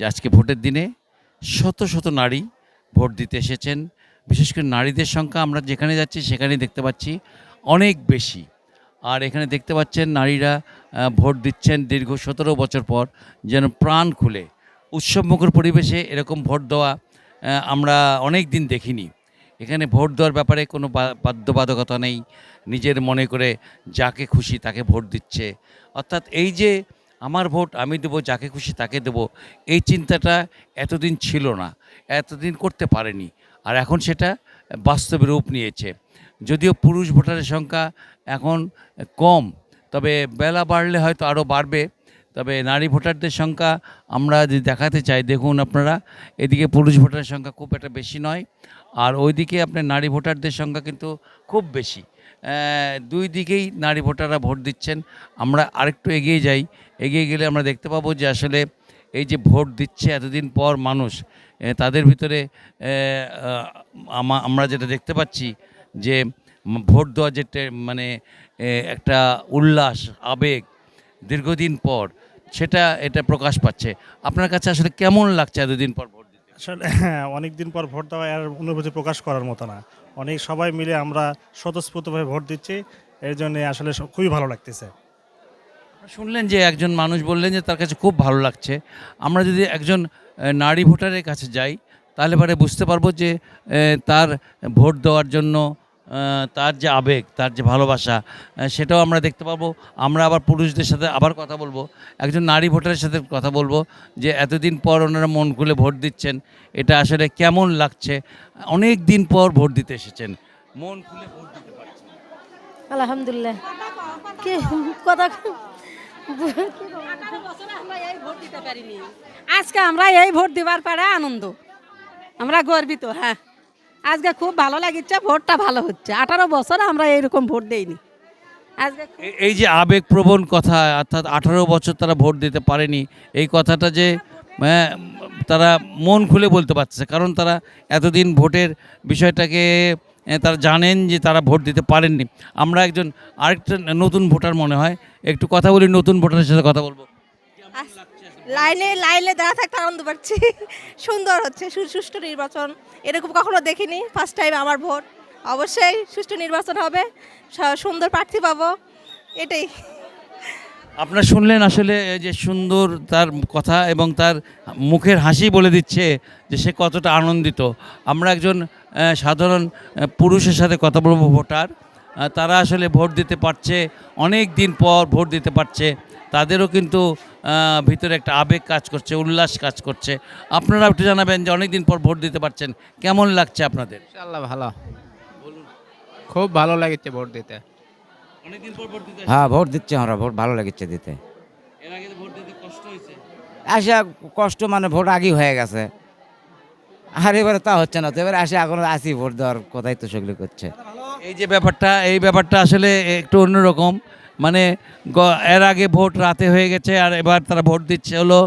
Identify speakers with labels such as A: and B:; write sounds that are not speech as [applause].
A: যে আজকে ভোটের দিনে শত শত নারী ভোট দিতে এসেছেন। বিশেষ করে নারীদের সংখ্যা আমরা যেখানে যাচ্ছি সেখানেই দেখতে পাচ্ছি অনেক বেশি। আর এখানে দেখতে পাচ্ছেন নারীরা ভোট দিচ্ছেন দীর্ঘ সতেরো বছর পর যেন প্রাণ খুলে। উৎসবমুখর পরিবেশে এরকম ভোট দেওয়া আমরা অনেক দিন দেখিনি। এখানে ভোট দেওয়ার ব্যাপারে কোনো বাধ্যবাধকতা নেই। নিজের মনে করে যাকে খুশি তাকে ভোট দিচ্ছে। অর্থাৎ এই যে আমার ভোট আমি দেবো, যাকে খুশি তাকে দেবো। এই চিন্তাটা এতদিন ছিল না, এতদিন করতে পারেনি। আর এখন সেটা বাস্তবে রূপ নিয়েছে। যদিও পুরুষ ভোটারের সংখ্যা এখন কম, তবে বেলা বাড়লে হয়তো আরও বাড়বে। তবে নারী ভোটারদের সংখ্যা আমরা যদি দেখাতে চাই, দেখুন আপনারা, এদিকে পুরুষ ভোটারের সংখ্যা খুব একটা বেশি নয়, আর ওইদিকে আপনার নারী ভোটারদের সংখ্যা কিন্তু খুব বেশি। দুই দিকেই নারী ভোটাররা ভোট দিচ্ছেন। আমরা আরেকটু এগিয়ে যাই। এগিয়ে গেলে আমরা দেখতে পাবো যে আসলে এই যে ভোট দিচ্ছে এতদিন পর মানুষ তাদের ভিতরে আমরা যেটা দেখতে পাচ্ছি যে ভোট দেওয়া যেটা মানে একটা উল্লাস, আবেগ দীর্ঘদিন পর, সেটা, এটা প্রকাশ পাচ্ছে। আপনার কাছে আসলে কেমন লাগছে এতদিন পর
B: আসলে [laughs] অনেক দিন পর ভোট দেওয়া আর অনুভূতি প্রকাশ করার মতো না। অনেক সবাই মিলে আমরা স্বতঃস্ফূর্তভাবে ভোট দিচ্ছি। এর জন্য আসলে খুবই ভালো লাগতেছে।
A: শুনলেন যে একজন মানুষ বললেন যে তার কাছে খুব ভালো লাগছে। আমরা যদি একজন নারী ভোটারের কাছে যাই, তাহলে পরে বুঝতে পারব যে তার ভোট দেওয়ার জন্য তার যে আবেগ, তার যে ভালোবাসা সেটাও আমরা দেখতে পাবো। আমরা আবার পুরুষদের সাথে আবার কথা বলব। একজন নারী ভোটারের সাথে কথা বলব যে এতদিন পর ওনারা মন খুলে ভোট দিচ্ছেন। এটা আসলে কেমন লাগছে? অনেক দিন পর ভোট দিতে এসেছেন। মন খুলে ভোট দিতে পারছেন।
C: আলহামদুলিল্লাহ। কি কথা? আজকে আমরা এই ভোট দিবার পারে আনন্দ। আমরা গর্বিত হ্যাঁ। আজকে খুব ভালো লাগিচ্ছে ভোটটা ভালো হচ্ছে। আঠারো বছর আমরা এইরকম ভোট দেইনি। আজকে
A: এই যে আবেগপ্রবণ কথা অর্থাৎ আঠারো বছর তারা ভোট দিতে পারেনি এই কথাটা যে তারা মন খুলে বলতে পারছে কারণ তারা এতদিন ভোটের বিষয়টাকে তারা জানেন যে তারা ভোট দিতে পারেননি। আমরা একজন আরেকটা নতুন ভোটার মনে হয়। একটু কথা বলি নতুন ভোটারের সাথে কথা বলব।
D: লাইনে লাইনে দাঁড়া থাকতে আনন্দ পাচ্ছি। সুন্দর হচ্ছে সুষ্ঠু নির্বাচন। এরকম কখনো দেখিনি ফার্স্ট টাইম আমার ভোট। অবশ্যই সুষ্ঠু নির্বাচন হবে সুন্দর প্রার্থী পাবো, এটাই।
A: আপনার শুনলেন আসলে যে সুন্দর তার কথা এবং তার মুখের হাসি বলে দিচ্ছে যে সে কতটা আনন্দিত। আমরা একজন সাধারণ পুরুষের সাথে কথা বলব ভোটার। তারা আসলে ভোট দিতে পারছে, অনেক দিন পর ভোট দিতে পারছে। তাদেরও কিন্তু ভিতরে একটা আবেগ কাজ করছে উল্লাস কাজ করছে। আপনারা একটু জানাবেন যে অনেক দিন পর ভোট দিতে পারছেন কেমন লাগছে আপনাদের?
E: ইনশাআল্লাহ ভালো। বলুন খুব ভালো লাগছে ভোট দিতে।
A: অনেকদিন পর ভোট দিতে
F: হ্যাঁ ভোট দিচ্ছে আমরা ভোট ভালো লাগছে দিতে।
A: এর আগে ভোট দিতে কষ্ট হয়েছে।
F: আসা কষ্ট মানে ভোট আগেই হয়ে গেছে। আর এবারে তা হচ্ছে না তো এবারে আসে এখন আসি ভোট দেওয়ার কথাই তো সেগুলো করছে।
A: এই যে ব্যাপারটা এই ব্যাপারটা আসলে একটু অন্যরকম। মানে এর আগে ভোট রাতে হয়ে গেছে আর এবার তারা ভোট দিচ্ছে হলো